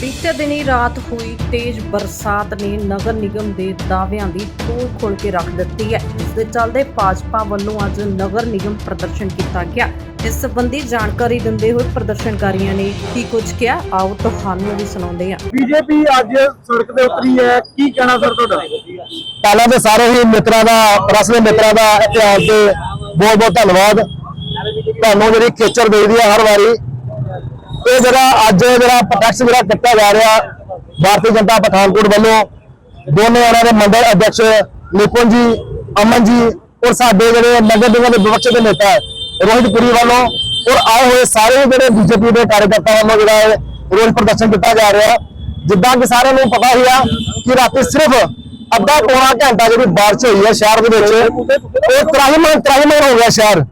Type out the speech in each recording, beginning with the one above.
ਬੀਤੇ ਦਿਨੀ ਰਾਤ ਹੋਈ ਤੇਜ਼ ਬਰਸਾਤ ਨੇ ਨਗਰ ਨਿਗਮ ਦੇ ਦਾਅਵਿਆਂ ਦੀ ਪੋਲ ਖੋਲ ਕੇ ਰੱਖ ਦਿੱਤੀ ਹੈ। ਇਸ ਦੇ ਚੱਲਦੇ ਭਾਜਪਾ ਵੱਲੋਂ ਅੱਜ ਨਗਰ ਨਿਗਮ ਪ੍ਰਦਰਸ਼ਨ ਕੀਤਾ ਗਿਆ। ਇਸ ਸੰਬੰਧੀ ਜਾਣਕਾਰੀ ਦਿੰਦੇ ਹੋਏ ਪ੍ਰਦਰਸ਼ਨਕਾਰੀਆਂ ਨੇ ਕੀ ਕੁਝ ਕਿਹਾ ਆਓ ਤੁਹਾਨੂੰ ਵੀ ਸੁਣਾਉਂਦੇ ਹਾਂ। ਬੀਜੇਪੀ ਅੱਜ ਸੜਕ ਤੇ ਉਤਰੀ ਹੈ। ਕੀ ਕਹਿਣਾ ਸਰ ਤੁਹਾਡਾ? ਪਹਿਲਾਂ ਤੇ ਸਾਰੇ ਹੀ ਮਿੱਤਰਾਂ ਦਾ ਪ੍ਰੈਸ ਦੇ ਮਿੱਤਰਾਂ ਦਾ ਇਤਿਹਾਸ ਦੇ ਬਹੁਤ ਬਹੁਤ ਧੰਨਵਾਦ। ਤੁਹਾਨੂੰ ਜਿਹੜੀ ਖੇਚਰ ਦੇਈਦੀ ਹੈ ਹਰ ਵਾਰੀ ਇਹ ਜਿਹੜਾ ਅੱਜ ਜਿਹੜਾ ਪ੍ਰੋਟੈਕਟ ਜਿਹੜਾ ਕੀਤਾ ਜਾ ਰਿਹਾ ਭਾਰਤੀ ਜਨਤਾ ਪਠਾਨਕੋਟ ਵੱਲੋਂ, ਦੋਨੇ ਉਹਨਾਂ ਦੇ ਮੰਡਲ ਅਧਿਕਸ਼ ਨਿਪੁੰਨ ਜੀ, ਅਮਨ ਜੀ ਔਰ ਸਾਡੇ ਜਿਹੜੇ ਨਗਰ ਨਿਗਮ ਦੇ ਵਿਪਕਸ਼ ਦੇ ਨੇਤਾ ਰੋਹਿਤ ਪੁਰੀ ਵੱਲੋਂ ਔਰ ਆਏ ਹੋਏ ਸਾਰੇ ਜਿਹੜੇ ਬੀਜੇਪੀ ਦੇ ਕਾਰਜਕਰਤਾ ਵੱਲੋਂ ਜਿਹੜਾ ਇਹ ਰੋਸ ਪ੍ਰਦਰਸ਼ਨ ਕੀਤਾ ਜਾ ਰਿਹਾ। ਜਿੱਦਾਂ ਕਿ ਸਾਰਿਆਂ ਨੂੰ ਪਤਾ ਹੀ ਆ ਕਿ ਰਾਤੀ ਸਿਰਫ ਅੱਧਾ ਪੌਣਾ ਘੰਟਾ ਜਿਹੜੀ ਬਾਰਿਸ਼ ਹੋਈ ਹੈ ਸ਼ਹਿਰ ਦੇ ਵਿੱਚ ਉਹ ਤਰਾਹੀਮਾਨ ਤਰਾਹੀਮਾਨ ਹੋ ਗਿਆ ਸ਼ਹਿਰ।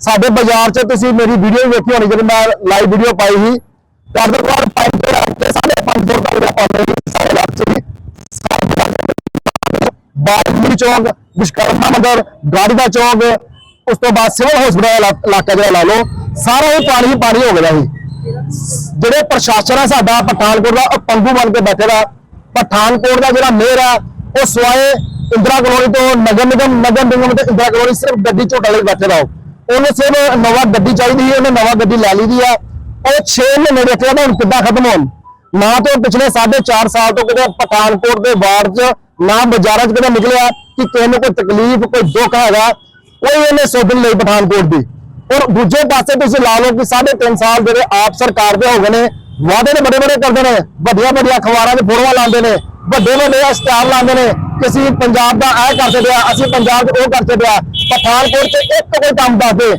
ਸਾਡੇ ਬਾਜ਼ਾਰ 'ਚ ਤੁਸੀਂ ਮੇਰੀ ਵੀਡੀਓ ਵੇਖੀ ਹੋਣੀ, ਜਦੋਂ ਮੈਂ ਲਾਈਵ ਵੀਡੀਓ ਪਾਈ ਸੀ ਕਰਦੇ ਬਾਅਦ ਪੰਜ ਤੋਂ ਲੈ ਕੇ ਸਾਢੇ ਪੰਜ ਚੌਂਕ ਵਿਸ਼ਕਰਮਾ ਮੰਦਰ ਗਾੜੀ ਦਾ ਚੌਂਕ ਉਸ ਤੋਂ ਬਾਅਦ ਸਿਵਲ ਹਸਪਤਾਲ ਇਲਾਕਾ ਜਿਹੜਾ ਲਾ ਲਓ ਸਾਰਾ ਹੀ ਪਾਣੀ ਹੀ ਪਾਣੀ ਹੋ ਗਿਆ ਸੀ ਜਿਹੜੇ ਪ੍ਰਸ਼ਾਸਨ ਆ ਸਾਡਾ, ਪਠਾਨਕੋਟ ਦਾ, ਉਹ ਪੰਗੂ ਬਣ ਕੇ ਬੈਠੇ ਦਾ। ਪਠਾਨਕੋਟ ਦਾ ਜਿਹੜਾ ਮੇਅਰ ਆ, ਉਹ ਸਵਾਏ ਇੰਦਰਾ ਕਲੋਨੀ ਤੋਂ ਨਗਰ ਨਿਗਮ ਨਗਰ ਨਿਗਮ ਤੇ ਇੰਦਰਾ ਕਲੋਨੀ ਸਿਰਫ ਗੱਡੀ ਝੋਟਾ ਲਈ ਬੈਠੇ ਦਾ ਉਹਨੂੰ ਸਿਰਫ ਨਵਾਂ ਗੱਡੀ ਚਾਹੀਦੀ ਹੈ ਉਹਨੇ ਨਵਾਂ ਗੱਡੀ ਲੈ ਲਈ ਦੀ ਆ। ਉਹ 6 ਮਹੀਨੇ ਦੇਖਿਆ ਤਾਂ ਹੁਣ ਕਿੱਦਾਂ ਖਤਮ ਹੋਣ? ਨਾ ਤਾਂ ਪਿਛਲੇ 4.5 ਸਾਲ ਤੋਂ ਕਿਤੇ ਪਠਾਨਕੋਟ ਦੇ ਵਾਰਡ 'ਚ, ਨਾ ਬਾਜ਼ਾਰਾਂ 'ਚ ਕਿਤੇ ਨਿਕਲਿਆ ਕਿ ਕਿਸੇ ਨੂੰ ਕੋਈ ਤਕਲੀਫ, ਕੋਈ ਦੁੱਖ ਹੈਗਾ। ਕੋਈ ਇਹਨੇ ਸੋਧਣ ਲਈ ਪਠਾਨਕੋਟ ਦੀ। ਔਰ ਦੂਜੇ ਪਾਸੇ ਤੁਸੀਂ ਲਾ ਲਓ ਕਿ 3.5 ਸਾਲ ਜਿਹੜੇ ਆਪ ਸਰਕਾਰ ਦੇ ਹੋ ਗਏ ਨੇ, ਵਾਅਦੇ ਨੇ ਬੜੇ ਬੜੇ ਕਰਦੇ ਨੇ। ਵੱਡੀਆਂ ਵੱਡੀਆਂ ਅਖਬਾਰਾਂ ਦੇ ਫੋਟੋਆਂ ਲਾਉਂਦੇ ਨੇ ਵੱਡੇ ਵੱਡੇ ਸਟਾਰ ਲਾਉਂਦੇ ਨੇ ਕਿ ਅਸੀਂ ਪੰਜਾਬ ਦਾ ਇਹ ਕਰਦੇ ਪਿਆ ਅਸੀਂ ਪੰਜਾਬ 'ਚ ਉਹ ਕਰਦੇ ਪਿਆ ਪਠਾਨਕੋਟ 'ਚ ਇੱਕ ਕੋਈ ਕੰਮ ਦੱਸਦੇ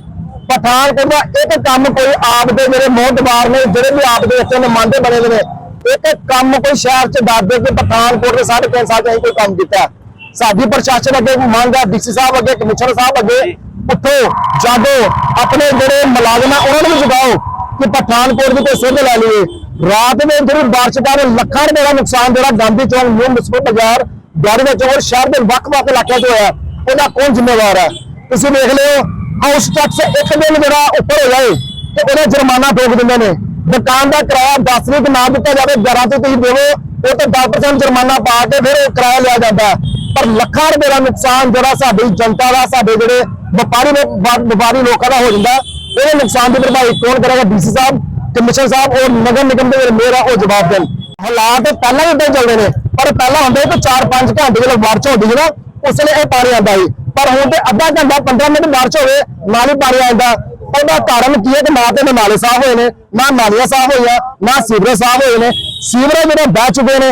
ਪਠਾਨਕੋਟ ਦਾ ਇੱਕ ਕੰਮ ਕੋਈ ਆਪ ਦੇ ਮੇਰੇ ਜਿਹੜੇ ਦਵਾਰ ਨੇ ਜਿਹੜੇ ਵੀ ਆਪ ਦੇ ਇੱਥੇ ਨੁਮਾਇੰਦੇ ਬਣੇ ਹੋਏ ਨੇ, ਇੱਕ ਕੰਮ ਕੋਈ ਸ਼ਹਿਰ 'ਚ ਦੱਸ ਦੇ ਕਿ ਪਠਾਨਕੋਟ ਦੇ ਸਾਢੇ ਤਿੰਨ ਸਾਲ ਕੋਈ ਕੰਮ ਕੀਤਾ। ਸਾਡੀ ਪ੍ਰਸ਼ਾਸਨ ਅੱਗੇ ਮੰਗ ਆ, ਡੀਸੀ ਸਾਹਿਬ ਅੱਗੇ, ਕਮਿਸ਼ਨਰ ਸਾਹਿਬ ਅੱਗੇ, ਉੱਠੋ, ਜਾਗੋ, ਆਪਣੇ ਜਿਹੜੇ ਮੁਲਾਜ਼ਮ ਆ, ਉਹਨਾਂ ਨੂੰ ਵੀ ਜਗਾਓ ਕਿ ਪਠਾਨਕੋਟ ਦੀ ਕੋਈ ਸੁੱਧ ਲੈ ਲਈਏ। ਰਾਤ ਦੇ ਜਿਹੜੀ ਬਾਰਿਸ਼ ਕਾਰਨ ਲੱਖਾਂ ਰੁਪਏ ਦਾ ਨੁਕਸਾਨ ਜਿਹੜਾ ਗਾਂਧੀ ਚੌਂਕ, ਨਿਊ ਮੁਸਕੋ ਬਾਜ਼ਾਰ ਗਾੜੀ ਵਿੱਚ ਔਰ ਸ਼ਹਿਰ ਦੇ ਵੱਖ-ਵੱਖ ਇਲਾਕਿਆਂ 'ਚ ਹੋਇਆ ਉਹਦਾ ਕੌਣ ਜ਼ਿੰਮੇਵਾਰ ਹੈ ਤੁਸੀਂ ਦੇਖ ਲਿਓ ਹਾਊਸ ਟੈਕਸ ਇੱਕ ਦਿਨ ਜਿਹੜਾ ਉੱਪਰ ਹੋ ਜਾਏ ਤੇ ਉਹਦਾ ਜੁਰਮਾਨਾ ਠੋਕ ਦਿੰਦੇ ਨੇ। ਦੁਕਾਨ ਦਾ ਕਿਰਾਇਆ 10 ਰੁਪਏ ਨਾ ਦਿੱਤਾ ਜਾਵੇ 11 ਤੋਂ ਤੁਸੀਂ ਦੇਵੋ, ਉਹ ਤੇ 10% ਜੁਰਮਾਨਾ ਪਾ ਕੇ ਫਿਰ ਉਹ ਕਿਰਾਇਆ ਲਿਆ ਜਾਂਦਾ ਹੈ। ਪਰ ਲੱਖਾਂ ਰੁਪਏ ਦਾ ਨੁਕਸਾਨ ਜਿਹੜਾ ਸਾਡੀ ਜਨਤਾ ਦਾ, ਸਾਡੇ ਜਿਹੜੇ ਵਪਾਰੀ ਲੋਕ ਵਪਾਰੀ ਲੋਕਾਂ ਦਾ ਹੋ ਜਾਂਦਾ ਇਹਦੇ ਨੁਕਸਾਨ ਦੀ ਭਰਪਾਈ ਕੌਣ ਕਰੇਗਾ? ਡੀਸੀ ਸਾਹਿਬ, ਕਮਿਸ਼ਨਰ ਸਾਹਿਬ ਔਰ ਨਗਰ ਨਿਗਮ ਦੇ ਮੇਰਾ ਉਹ ਜਵਾਬ ਦੇਣ। ਹਾਲਾਤ ਪਹਿਲਾਂ ਵੀ ਇਦਾਂ ਚੱਲਦੇ ਨੇ, ਪਰ ਪਹਿਲਾਂ ਹੁੰਦੇ ਕਿ 4-5 ਘੰਟੇ ਜਦੋਂ ਬਾਰਿਸ਼ ਹੁੰਦੀ ਸੀ ਨਾ, ਉਸ ਵੇਲੇ ਇਹ ਪਾਣੀ ਆਉਂਦਾ ਸੀ। ਪਰ ਹੁਣ ਤੇ ਅੱਧਾ ਘੰਟਾ 15 ਮਿੰਟ ਬਾਰਿਸ਼ ਹੋਵੇ ਨਾਲ ਹੀ ਪਾਣੀ ਆਉਂਦਾ ਉਹਦਾ ਕਾਰਨ ਕੀ ਹੈ ਕਿ ਨਾ ਤੇ ਨਾ ਨਾਲੇ ਸਾਫ਼ ਹੋਏ ਨੇ, ਨਾ ਨਾਲੀਆਂ ਸਾਫ਼ ਹੋਈਆਂ, ਨਾ ਸੀਵਰੇਜ ਸਾਫ਼ ਹੋਏ ਨੇ। ਸੀਵਰੇਜ ਜਿਹੜੇ ਬਹਿ ਚੁੱਕੇ ਨੇ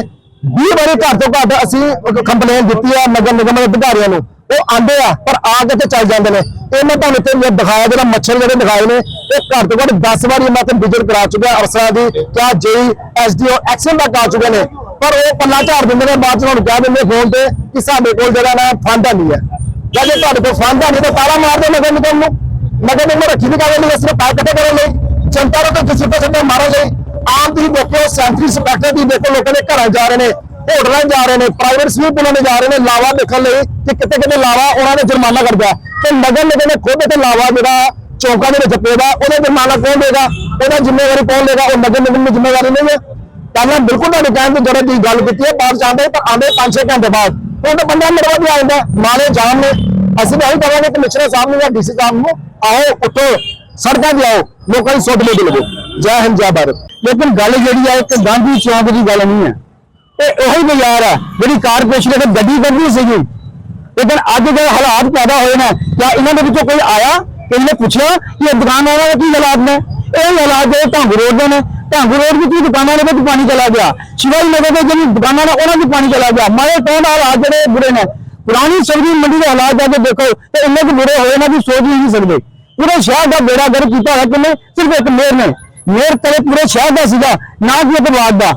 20 ਵਾਰੀ ਘੱਟ ਤੋਂ ਘੱਟ ਅਸੀਂ ਕੰਪਲੇਨ ਦਿੱਤੀ ਆ ਨਗਰ ਨਿਗਮ ਦੇ ਅਧਿਕਾਰੀਆਂ ਨੂੰ। ਉਹ ਆਂਦੇ ਆ, ਪਰ ਆ ਕੇ ਤੇ ਚੱਲ ਜਾਂਦੇ ਨੇ। ਇਹਨਾਂ ਤੁਹਾਨੂੰ ਤੇ ਦਿਖਾਇਆ, ਜਿਹੜਾ ਮੱਛਰ ਜਿਹੜੇ ਦਿਖਾਏ ਨੇ, ਇਹ ਘੱਟ ਤੋਂ ਘੱਟ 10 ਵਾਰੀ ਮੈਂ ਤੇ ਵਿਜ਼ਿਟ ਕਰਾ ਚੁੱਕਿਆ ਅਫਸਰਾਂ ਦੀ ਕਿਆ ਜੇਈ ਐਸਡੀਓ ਐਕਸ਼ਨ ਤੱਕ ਆ ਚੁੱਕੇ ਨੇ। ਪਰ ਉਹ ਪੱਲਾ ਝਾੜ ਦਿੰਦੇ ਨੇ, ਬਾਅਦ ਚ ਤੁਹਾਨੂੰ ਕਹਿ ਦਿੰਦੇ ਫੋਨ ਤੇ ਕਿ ਸਾਡੇ ਕੋਲ ਜਿਹੜਾ ਨਾ ਫੰਡ ਨਹੀਂ ਹੈ। ਜਦ ਜੇ ਤੁਹਾਡੇ ਕੋਲ ਫੰਡ ਨਹੀਂ ਤਾਂ ਤਾਲਾ ਮਾਰ ਦਿਓ ਨਗਰ ਨਿਗਮ ਨੂੰ ਨਗਰ ਨਿਗਮ ਰੱਖੀ ਦੀ ਕਾਗਜ਼ ਲਈ ਸਿਰਫ ਪੈਸੇ ਇਕੱਠੇ ਕਰਨ ਲਈ। ਜਨਤਾ ਨੂੰ ਤਾਂ ਕਿਸੇ ਤੋਂ ਸਿੱਧਾ ਮਾਰਨ ਲਈ। ਆਮ ਤੁਸੀਂ ਦੇਖੋ ਸੈਂਟਰੀ ਇੰਸਪੈਕਟਰ ਦੀ ਦੇਖੋ, ਲੋਕਾਂ ਦੇ ਘਰਾਂ ਜਾ ਰਹੇ ਨੇ, ਹੋਟਲਾਂ 'ਚ ਜਾ ਰਹੇ ਨੇ ਪ੍ਰਾਈਵੇਟ ਸਵੀਪ ਉਹਨਾਂ ਨੇ ਜਾ ਰਹੇ ਨੇ, ਲਾਵਾ ਦੇਖਣ ਲਈ ਕਿ ਕਿਤੇ ਕਿਤੇ ਲਾਵਾ ਉਹਨਾਂ ਨੇ ਜੁਰਮਾਨਾ ਕਰਦਾ ਤੇ ਨਗਰ ਨਿਗਮ ਨੇ ਖੁਦ ਤੇ ਲਾਵਾ ਜਿਹੜਾ ਚੌਂਕਾਂ ਦੇ ਵਿੱਚ ਪੇਦਾ, ਉਹਦਾ ਜੁਰਮਾਨਾ ਕੌਣ ਦੇਗਾ? ਉਹਦਾ ਜ਼ਿੰਮੇਵਾਰੀ ਕੌਣ ਲੇਗਾ ਉਹ ਨਗਰ ਨਿਗਮ ਦੀ ਜ਼ਿੰਮੇਵਾਰੀ ਨਹੀਂ ਹੈ। ਪਹਿਲਾਂ ਬਿਲਕੁਲ ਤੁਹਾਡੇ ਕਹਿਣ ਤੋਂ ਜਿਹੜੇ ਦੀ ਗੱਲ ਕੀਤੀ ਹੈ, ਬਾਅਦ ਜਾਂਦੇ ਪਰ ਆਉਂਦੇ 5-6 ਘੰਟੇ ਬਾਅਦ। ਉਹ ਤਾਂ ਬੰਦਾ ਮੇਰੇ ਵੱਲ ਆਉਂਦਾ ਨਾਲੇ ਜਾਮ ਨੇ। ਅਸੀਂ ਤਾਂ ਇਹੀ ਕਹਾਂਗੇ ਕਮਿਸ਼ਨਰ ਸਾਹਿਬ ਨੂੰ ਜਾਂ ਡੀਸੀ ਸਾਹਿਬ ਨੂੰ ਆਓ, ਉੱਠੋ, ਸੜਕਾਂ ਤੇ ਆਓ। ਲੋਕਾਂ ਦੀ ਸੁੱਧ ਲੈ ਲਵੋ ਜੈ ਹਿੰਦ, ਜੈ ਭਾਰਤ। ਲੇਕਿਨ ਗੱਲ ਜਿਹੜੀ ਹੈ ਇੱਕ ਗਾਂਧੀ ਚੌਂਕ ਦੀ ਗੱਲ ਨਹੀਂ ਹੈ। ਇਹ ਉਹੀ ਬਾਜ਼ਾਰ ਹੈ ਜਿਹੜੀ ਕਾਰਪੋਰੇਸ਼ਨ ਦੇ ਗੱਡੀ ਕੱਢੀ ਸੀਗੀ। ਲੇਕਿਨ ਅੱਜ ਦੇ ਹਾਲਾਤ ਪੈਦਾ ਹੋਏ ਨੇ। ਜਾਂ ਇਹਨਾਂ ਦੇ ਵਿੱਚੋਂ ਕੋਈ ਆਇਆ ਕਿ ਇਹਨੇ ਪੁੱਛਿਆ ਕਿ ਇਹ ਦੁਕਾਨ ਵਾਲਾ ਕੀ ਹਾਲਾਤ ਨੇ? ਇਹ ਹਾਲਾਤ ਜਿਹੜੇ ਢੰਗ ਰੋਡ ਦੇ ਨੇ। ਢੰਗ ਰੋਡ ਵਿੱਚ ਦੁਕਾਨਾਂ ਦੇ ਵਿੱਚ ਪਾਣੀ ਚਲਾ ਗਿਆ। ਸ਼ਿਵਾਈ ਨਗਰ ਦੇ ਜਿਹੜੀ ਦੁਕਾਨਾਂ ਨੇ, ਉਹਨਾਂ ਵਿੱਚ ਪਾਣੀ ਚਲਾ ਗਿਆ। ਮਾਰੇ ਟੋਨ ਦੇ ਹਾਲਾਤ ਜਿਹੜੇ ਬੁਰੇ ਨੇ। ਪੁਰਾਣੀ ਸਬਜ਼ੀ ਮੰਡੀ ਦੇ ਹਾਲਾਤ ਜਾ ਕੇ ਦੇਖੋ, ਤੇ ਇੰਨੇ ਕੁ ਬੁਰੇ ਹੋਏ ਨਾ ਕਿ ਸੋਚ ਹੀ ਨਹੀਂ ਸਕਦੇ। ਪੂਰੇ ਸ਼ਹਿਰ ਦਾ ਬੇੜਾ ਗਰ ਕੀਤਾ ਹੋਇਆ ਕਿੰਨੇ ਸਿਰਫ ਇੱਕ ਮੇਅਰ ਨੇ। ਮੇਅਰ ਤੇਰੇ ਪੂਰੇ ਸ਼ਹਿਰ ਦਾ ਸੀਗਾ, ਨਾ ਕਿ ਇੱਕ ਬਾਦ ਦਾ।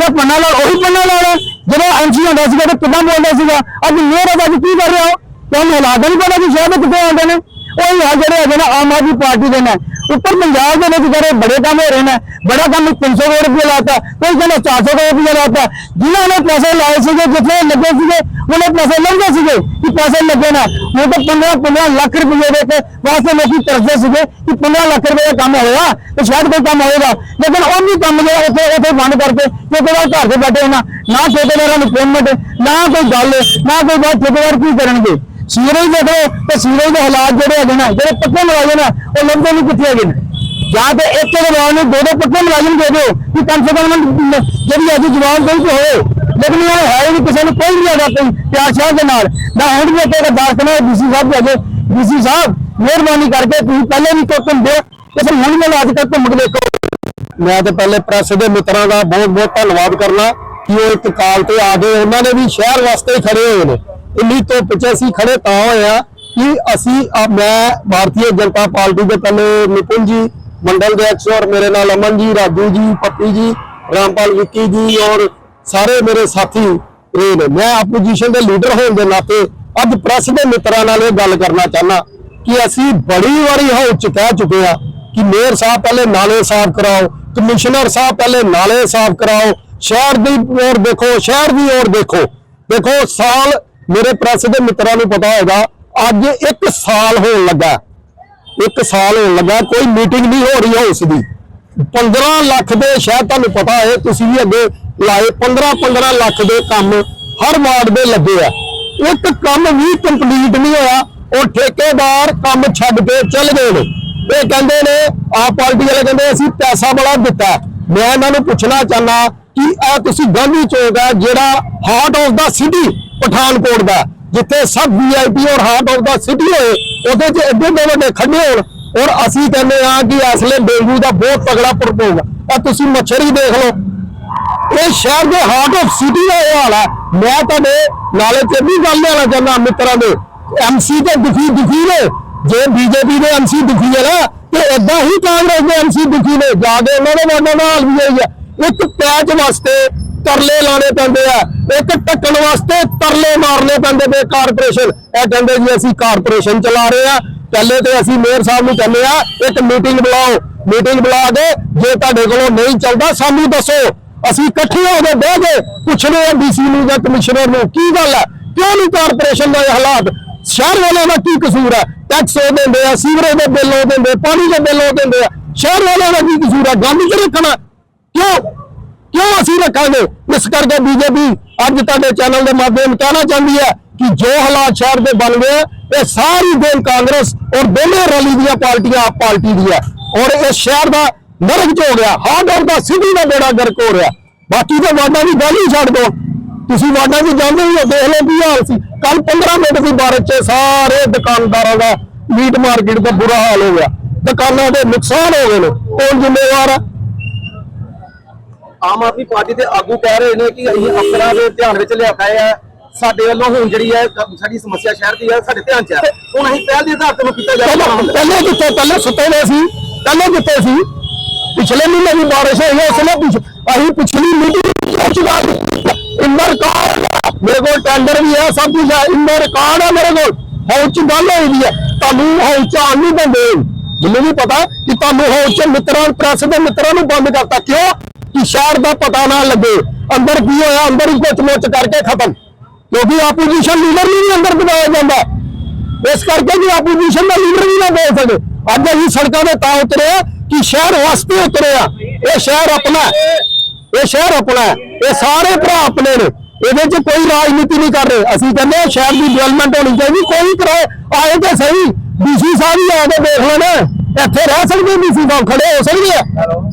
ਤੇ ਪੰਨਾ ਲਾਲ, ਉਹੀ ਪੰਨਾ ਲਾਲ ਹੈ। ਜਦੋਂ ਐਮਸੀ ਹੁੰਦਾ ਸੀਗਾ, ਤੇ ਕਿੱਦਾਂ ਬੋਲਦਾ ਸੀਗਾ? ਅੱਜ ਮੇਅਰ ਹੈ ਅੱਜ ਕੀ ਕਰ ਰਿਹਾ ਹੋ ਤੁਹਾਨੂੰ ਹਾਲਾਤ ਨਹੀਂ ਪਤਾ ਕਿ ਸ਼ਹਿਰ ਦੇ ਕਿੱਥੇ ਆਉਂਦੇ ਨੇ। ਉਹ ਜਿਹੜੇ ਹੈਗੇ ਨੇ ਆਮ ਆਦਮੀ ਪਾਰਟੀ ਦੇ ਨੇ। ਉੱਪਰ ਪੰਜਾਬ ਦੇ ਵਿੱਚ ਜਿਹੜੇ ਬੜੇ ਕੰਮ ਹੋ ਰਹੇ ਨੇ, ਬੜਾ ਕੰਮ 300 ਕਰੋੜ ਰੁਪਏ ਲਾਤਾ, ਕੋਈ ਕਹਿੰਦਾ 400 ਕਰੋੜ ਰੁਪਏ ਲਾਤਾ। ਜਿਨ੍ਹਾਂ ਨੇ ਪੈਸੇ ਲਾਏ ਸੀਗੇ, ਜਿੱਥੇ ਲੱਗੇ ਸੀਗੇ, ਉਹਨੇ ਪੈਸੇ ਲੰਘੇ ਸੀਗੇ ਕਿ ਪੈਸੇ ਲੱਗੇ ਨਾ। ਉਹ ਤਾਂ 15 15 ਲੱਖ ਰੁਪਏ ਦੇ ਤੇ ਵਾਸਤੇ ਲੋਕੀ ਤਰਸਦੇ ਸੀਗੇ ਕਿ 15 ਲੱਖ ਰੁਪਏ ਦਾ ਕੰਮ ਹੋਇਆ ਤੇ ਸ਼ਾਇਦ ਕੋਈ ਕੰਮ ਹੋਏਗਾ। ਲੇਕਿਨ ਉਹ ਵੀ ਕੰਮ ਜਿਹੜਾ ਉੱਥੇ ਉੱਥੇ ਬੰਦ ਕਰਕੇ ਠੇਕੇਦਾਰ ਘਰ ਦੇ ਬੈਠੇ ਨਾ। ਨਾ ਠੇਕੇਦਾਰਾਂ ਨੂੰ ਪੇਮੈਂਟ ਨਾ ਕੋਈ ਗੱਲ, ਨਾ ਕੋਈ ਬਾਤ ਠੇਕੇਦਾਰ ਕੀ ਕਰਨਗੇ? ਸੀਵਰੇਜ ਦੇਖੋ ਤੇ ਸੀਵਰੇਜ ਦੇ ਹਾਲਾਤ ਜਿਹੜੇ ਹੈਗੇ ਨਾ, ਜਿਹੜੇ ਪੱਕੇ ਮੁਲਾਜ਼ਮ ਆ ਉਹ ਲੱਭਦੇ ਨਹੀਂ ਕਿੱਥੇ ਹੈਗੇ ਨੇ। ਜਾਂ ਤੇ ਇੱਕ ਜਵਾਨ ਨੂੰ ਦੋ ਦੋ ਪੱਕੇ ਮੁਲਾਜ਼ਮ ਦੇ ਦਿਓ ਕਿ ਕਮ ਸੇ ਕਮ ਜਿਹੜੀ ਅੱਜ ਜਵਾਨ ਕੋਈ ਤੇ ਲੇਕਿਨ ਇਹ ਹੈ ਹੀ ਨਹੀਂ ਕਿਸੇ ਨੂੰ ਕੋਈ ਨਹੀਂ ਹੈਗਾ ਕੋਈ ਪਿਆਰ ਸ਼ਾਹ ਦੇ ਨਾਲ। ਨਾ ਹੁਣ ਵੀ ਇੱਥੇ ਅਰਦਾਸ ਕਰਨਾ ਡੀਸੀ ਸਾਹਿਬ ਦੇ ਅੱਗੇ, ਡੀਸੀ ਸਾਹਿਬ, ਮਿਹਰਬਾਨੀ ਕਰਕੇ ਤੁਸੀਂ ਪਹਿਲੇ ਵੀ ਕੋਈ ਘੁੰਮਦੇ ਹੋ, ਤੇ ਫਿਰ ਹੁਣ ਵੀ ਅੱਜ ਤੱਕ ਘੁੰਮ ਕੇ ਦੇਖੋ। ਮੈਂ ਤੇ ਪਹਿਲੇ ਪ੍ਰੈਸ ਦੇ ਮਿੱਤਰਾਂ ਦਾ ਬਹੁਤ ਬਹੁਤ ਧੰਨਵਾਦ ਕਰਨਾ ਕਿ ਉਹ ਇੱਕ ਕਾਲ ਤੇ ਆ ਗਏ। ਉਹਨਾਂ ਨੇ ਵੀ ਸ਼ਹਿਰ ਵਾਸਤੇ ਖੜੇ ਹੋਏ ਨੇ। ਇੰਨੀ ਤੋਂ ਪਿੱਛੇ ਅਸੀਂ ਖੜੇ ਤਾਂ ਹੋਏ ਆ ਕਿ ਅਸੀਂ ਅ, ਮੈਂ ਭਾਰਤੀ ਜਨਤਾ ਪਾਰਟੀ ਦੇ ਪਹਿਲੇ ਨਿਪੁੰਨ ਜੀ ਮੰਡਲ ਦੇ ਅਕਸ ਔਰ ਮੇਰੇ ਨਾਲ ਅਮਨ ਜੀ ਰਾਜੂ ਜੀ ਪੱਪੀ ਜੀ ਰਾਮਪਾਲ ਵਿੱਕੀ ਜੀ ਔਰ ਸਾਰੇ ਮੇਰੇ ਸਾਥੀ ਰਹੇ ਨੇ। ਮੈਂ ਆਪੋਜੀਸ਼ਨ ਦੇ ਲੀਡਰ ਹੋਣ ਦੇ ਨਾਤੇ ਅੱਜ ਪ੍ਰੈਸ ਦੇ ਮਿੱਤਰਾਂ ਨਾਲ ਇਹ ਗੱਲ ਕਰਨਾ ਚਾਹਨਾ ਕਿ ਅਸੀਂ ਬੜੀ ਵਾਰੀ ਹੋ ਕਹਿ ਚੁੱਕੇ ਆ ਕਿ ਮੇਅਰ ਸਾਹਿਬ ਪਹਿਲੇ ਨਾਲੇ ਸਾਫ਼ ਕਰਾਓ ਕਮਿਸ਼ਨਰ ਸਾਹਿਬ ਪਹਿਲੇ ਨਾਲੇ ਸਾਫ਼ ਕਰਾਓ ਸ਼ਹਿਰ ਦੀ ਔਰ ਦੇਖੋ ਸ਼ਹਿਰ ਦੀ ਔਰ ਦੇਖੋ। ਦੇਖੋ ਸਾਲ ਮੇਰੇ ਪ੍ਰੈਸ ਦੇ ਮਿੱਤਰਾਂ ਨੂੰ ਪਤਾ ਹੋਏਗਾ, ਅੱਜ 1 ਸਾਲ ਹੋਣ ਲੱਗਾ ਇੱਕ ਸਾਲ ਹੋਣ ਲੱਗਾ ਕੋਈ ਮੀਟਿੰਗ ਨਹੀਂ ਹੋ ਰਹੀ ਹਾਊਸ ਦੀ। 15 ਲੱਖ ਦੇ ਸ਼ਾਇਦ ਤੁਹਾਨੂੰ ਪਤਾ ਹੈ ਤੁਸੀਂ ਵੀ ਅੱਗੇ ਲਾਏ 15 15 ਲੱਖ ਦੇ ਕੰਮ ਹਰ ਵਾਰਡ ਦੇ ਲੱਗੇ ਆ। ਇੱਕ ਕੰਮ ਵੀ ਕੰਪਲੀਟ ਨਹੀਂ ਹੋਇਆ, ਉਹ ਠੇਕੇਦਾਰ ਕੰਮ ਛੱਡ ਕੇ ਚੱਲ ਗਏ ਨੇ। ਇਹ ਕਹਿੰਦੇ ਨੇ ਆਪ ਪਾਰਟੀ ਵਾਲੇ ਕਹਿੰਦੇ, ਅਸੀਂ ਪੈਸਾ ਬੜਾ ਦਿੱਤਾ ਮੈਂ ਇਹਨਾਂ ਨੂੰ ਪੁੱਛਣਾ ਚਾਹਨਾ ਕਿ ਇਹ ਤੁਸੀਂ ਗਾਂਧੀ ਚੌਕ ਹੈ, ਜਿਹੜਾ ਹਾਰਟ ਆਫ ਦਾ ਸਿਟੀ ਪਠਾਨਕੋਟ ਦਾ, ਜਿੱਥੇ ਸਭ ਵੀਆਈਪੀ ਔਰ ਹਾਰਟ ਆਫ ਦਾ ਸਿਟੀ ਹੋਏ, ਉਹਦੇ 'ਚ ਐਡੇ ਵੱਡੇ ਖੱਡੇ ਹੋਣ। ਔਰ ਅਸੀਂ ਕਹਿੰਦੇ ਆ ਕਿ ਅਸਲੇ ਡੇਂਗੂ ਦਾ ਬਹੁਤ ਤਗੜਾ ਪ੍ਰਕੋਪ ਹੈ। ਆ ਤੁਸੀਂ ਮੱਛਰ ਹੀ ਦੇਖ ਲਓ। ਇਹ ਸ਼ਹਿਰ ਦੇ ਹਾਰਟ ਆਫ ਸਿਟੀ ਦਾ ਇਹ ਹਾਲ ਹੈ। ਮੈਂ ਤੁਹਾਡੇ ਨਾਲੇ ਤੇ ਵੀ ਗੱਲ ਲੈਣਾ ਚਾਹੁੰਦਾ ਮਿੱਤਰਾਂ ਦੇ। ਐਮਸੀ ਤੇ ਦੁਖੀ ਦੁਖੀ ਨੇ। ਜੇ ਬੀਜੇਪੀ ਦੇ ਐਮਸੀ ਦੁਖੀ ਹੈ ਨਾ, ਤੇ ਇਦਾਂ ਹੀ ਕਾਂਗਰਸ ਦੇ ਐਮਸੀ ਦੁਖੀ ਨੇ। ਜਾ ਕੇ ਉਹਨਾਂ ਦੇ ਵਾਰਡਾਂ ਵੀ ਹੋਈ ਹੈ। ਇੱਕ ਪੈਚ ਵਾਸਤੇ ਤਰਲੇ ਲਾਣੇ ਪੈਂਦੇ ਆ। ਇੱਕ ਟੱਕਣ ਵਾਸਤੇ ਤਰਲੇ ਮਾਰਨੇ ਪੈਂਦੇ ਨੇ ਕਾਰਪੋਰੇਸ਼ਨ। ਇਹ ਕਹਿੰਦੇ ਜੀ, ਅਸੀਂ ਕਾਰਪੋਰੇਸ਼ਨ ਚਲਾ ਰਹੇ ਆ। ਪਹਿਲੇ ਤੇ ਅਸੀਂ ਮੇਅਰ ਸਾਹਿਬ ਨੂੰ ਕਹਿੰਦੇ ਆ, ਇੱਕ ਮੀਟਿੰਗ ਬੁਲਾਓ। ਮੀਟਿੰਗ ਬੁਲਾ ਕੇ ਜੇ ਤੁਹਾਡੇ ਕੋਲੋਂ ਨਹੀਂ ਚੱਲਦਾ, ਸਾਨੂੰ ਦੱਸੋ। ਅਸੀਂ ਇਕੱਠੇ ਹੋ ਕੇ ਬਹਿ ਕੇ ਪੁੱਛਦੇ ਆ ਡੀਸੀ ਨੂੰ ਜਾਂ ਕਮਿਸ਼ਨਰ ਨੂੰ, ਕੀ ਗੱਲ ਹੈ ਕਿਉਂ ਨਹੀਂ ਕਾਰਪੋਰੇਸ਼ਨ ਦਾ ਇਹ ਹਾਲਾਤ? ਸ਼ਹਿਰ ਵਾਲਿਆਂ ਦਾ ਕੀ ਕਸੂਰ ਹੈ ਟੈਕਸ ਉਹ ਦਿੰਦੇ ਆ, ਸੀਵਰੇਜ ਦੇ ਬਿੱਲ ਉਹ ਦਿੰਦੇ ਪਾਣੀ ਦੇ ਬਿੱਲ ਉਹ ਦਿੰਦੇ ਆ। ਸ਼ਹਿਰ ਵਾਲਿਆਂ ਦਾ ਕੀ ਕਸੂਰ ਹੈ ਗੰਦ ਚ ਰੱਖਣਾ? ਕਿਉਂ? ਅਸੀਂ ਰੱਖਾਂਗੇ। ਇਸ ਕਰਕੇ ਬੀਜੇਪੀ ਅੱਜ ਤੁਹਾਡੇ ਚੈਨਲ ਦੇ ਮਾਧਿਅਮ ਕਹਿਣਾ ਚਾਹੁੰਦੀ ਹੈ ਕਿ ਜੋ ਹਾਲਾਤ ਸ਼ਹਿਰ ਦੇ ਬਣ ਗਏ, ਇਹ ਸਾਰੀ ਦੇਨ ਕਾਂਗਰਸ ਔਰ ਦੋਨੇ ਰਲੀ ਦੀਆਂ ਪਾਰਟੀਆਂ ਆਪ ਪਾਰਟੀ ਦੀ ਹੈ। ਔਰ ਇਹ ਸ਼ਹਿਰ ਦਾ ਨਰਕ ਚ ਹੋ ਗਿਆ। ਹਾਰਡ ਦਾ ਸਿਟੀ ਦਾ ਬੇੜਾ ਗਰਕ ਹੋ ਰਿਹਾ। ਬਾਕੀ ਤਾਂ ਵਾਰਡਾਂ ਦੀ ਗੱਲ ਹੀ ਛੱਡ ਦਿਓ। ਤੁਸੀਂ ਵਾਰਡਾਂ ਦੀ ਜਾਂਦੇ ਹੀ ਹੋ ਦੇਖ ਲਓ ਕੀ ਹਾਲ ਸੀ। ਕੱਲ 15 ਮਿੰਟ ਦੀ ਬਾਰਿਸ਼ 'ਚ ਸਾਰੇ ਦੁਕਾਨਦਾਰਾਂ ਦਾ ਮੀਟ ਮਾਰਕੀਟ ਦਾ ਬੁਰਾ ਹਾਲ ਹੋ ਗਿਆ। ਦੁਕਾਨਾਂ ਦੇ ਨੁਕਸਾਨ ਹੋ ਗਏ ਨੇ। ਕੌਣ ਜ਼ਿੰਮੇਵਾਰ ਹੈ ਆਮ ਆਦਮੀ ਪਾਰਟੀ ਦੇ ਆਗੂ ਕਹਿ ਰਹੇ ਨੇ ਕਿ ਅਸੀਂ ਅਫਸਰਾਂ ਦੇ ਧਿਆਨ ਵਿੱਚ ਲਿਆਤਾ ਹੈ ਸਾਡੇ ਵੱਲੋਂ ਹੁਣ ਜਿਹੜੀ ਹੈ ਸਾਡੀ ਸਮੱਸਿਆ ਸ਼ਹਿਰ ਦੀ ਹੈ, ਸਾਡੇ ਧਿਆਨ 'ਚ ਹੈ। ਹੁਣ ਅਸੀਂ ਪਹਿਲ ਦੇ ਆਧਾਰ ਤੇ ਕੀਤਾ ਪਹਿਲਾਂ ਜਾਏਗਾ ਪਹਿਲੇ ਕਿੱਥੇ ਪਹਿਲੇ ਸੁੱਤੇ ਹੋਏ ਸੀ, ਪਹਿਲਾਂ ਦਿੱਤੇ ਸੀ, ਪਿਛਲੇ ਮਹੀਨੇ ਦੀ ਬਾਰਿਸ਼ ਹੋਈ ਹੈ, ਉਸ ਪਿਛ, ਅਸੀਂ ਪਿਛਲੀ ਮੀਟਿੰਗ ਵਿੱਚ ਚੁਕਾ ਇੰਦਰ ਕਾਰਡ ਮੇਰੇ ਕੋਲ ਟੈਂਡਰ ਵੀ ਹੈ, ਸਭ ਕੁਝ ਹੈ। ਇੰਦਰ ਕਾਰਡ ਹੈ ਮੇਰੇ ਕੋਲ। ਹਾਊਸ ਚ ਗੱਲ ਹੋਈ ਦੀ ਹੈ। ਤੁਹਾਨੂੰ ਹਾਊਸ ਚ ਆਉਣ ਨਹੀਂ ਦਿੰਦੇ। ਮੈਨੂੰ ਵੀ ਪਤਾ ਕਿ ਤੁਹਾਨੂੰ ਹਾਊਸ ਚ ਮਿੱਤਰਾਂ ਪ੍ਰੈਸ ਦੇ ਮਿੱਤਰਾਂ ਨੂੰ ਬੰਦ ਕਰਤਾ। ਕਿਉਂ? ਕਿ ਸ਼ਹਿਰ ਦਾ ਪਤਾ ਨਾ ਲੱਗੇ। ਅੰਦਰ ਕੀ ਹੋਇਆ? ਅੰਦਰ ਹੀ ਕੁਝ ਕਰਕੇ ਖਤਮ। ਕਿਉਂਕਿ ਆਪੋਜੀਸ਼ਨ ਲੀਡਰ ਨਹੀਂ ਅੰਦਰ ਬਣਾਇਆ ਜਾਂਦਾ ਇਸ ਕਰਕੇ ਵੀ ਆਪੋਜੀਸ਼ਨ ਦਾ ਲੀਡਰ ਵੀ ਨਾ ਬੋਲ ਸਕੇ। ਅੱਜ ਅਸੀਂ ਸੜਕਾਂ ਦੇ ਤਾਂ ਉਤਰੇ ਆ ਕਿ ਸ਼ਹਿਰ ਵਾਸਤੇ ਉਤਰੇ ਆ ਇਹ ਸ਼ਹਿਰ ਆਪਣਾ ਇਹ ਸ਼ਹਿਰ ਆਪਣਾ ਇਹ ਸਾਰੇ ਭਰਾ ਆਪਣੇ ਨੇ। ਇਹਦੇ 'ਚ ਕੋਈ ਰਾਜਨੀਤੀ ਨਹੀਂ ਕਰ ਰਹੇ। ਅਸੀਂ ਕਹਿੰਦੇ ਹਾਂ ਸ਼ਹਿਰ ਦੀ ਡਿਵੈਲਪਮੈਂਟ ਹੋਣੀ ਚਾਹੀਦੀ। ਕੋਈ ਕਰਾਏ। ਆਏ ਤੇ ਸਹੀ। ਡੀਸੀ ਸਾਹਿਬ ਹੀ ਆ ਕੇ ਦੇਖ ਲੈਣਾ। ਇੱਥੇ ਰਹਿ ਸਕਦੇ ਡੀਸੀ ਸਾਹਿਬ ਖੜੇ ਹੋ ਸਕਦੇ ਆ।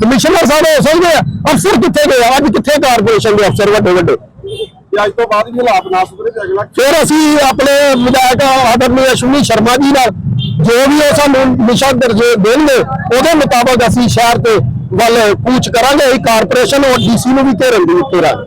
ਕਮਿਸ਼ਨਰ ਸਾਹਿਬ ਹੋ ਸਕਦੇ ਆ। ਅਫਸਰ ਕਿੱਥੇ ਗਏ ਆ? ਅੱਜ ਕਿੱਥੇ ਕਾਰਪੋਰੇਸ਼ਨ ਦੇ ਅਫਸਰ ਵੱਡੇ ਵੱਡੇ? ਕਿ ਅੱਜ ਤੋਂ ਬਾਅਦ ਵੀ ਹਾਲਾਤ ਨਾ ਸੁਧਰੇ ਤੇ ਅਗਲਾ। ਫਿਰ ਅਸੀਂ ਆਪਣੇ ਵਿਧਾਇਕ ਆਦਰਨੀ ਅਸ਼ਵਨੀ ਸ਼ਰਮਾ ਜੀ ਨਾਲ ਜੋ ਵੀ ਉਹ ਸਾਨੂੰ ਨਿਸ਼ਾ ਦਰਜੇ ਦੇਣਗੇ ਉਹਦੇ ਮੁਤਾਬਕ ਅਸੀਂ ਸ਼ਹਿਰ ਤੇ ਵੱਲ ਕੂਚ ਕਰਾਂਗੇ। ਅਸੀਂ ਕਾਰਪੋਰੇਸ਼ਨ ਔਰ ਡੀਸੀ ਨੂੰ ਵੀ ਘੇਰਨ ਦੀ ਘੇਰਾਂਗੇ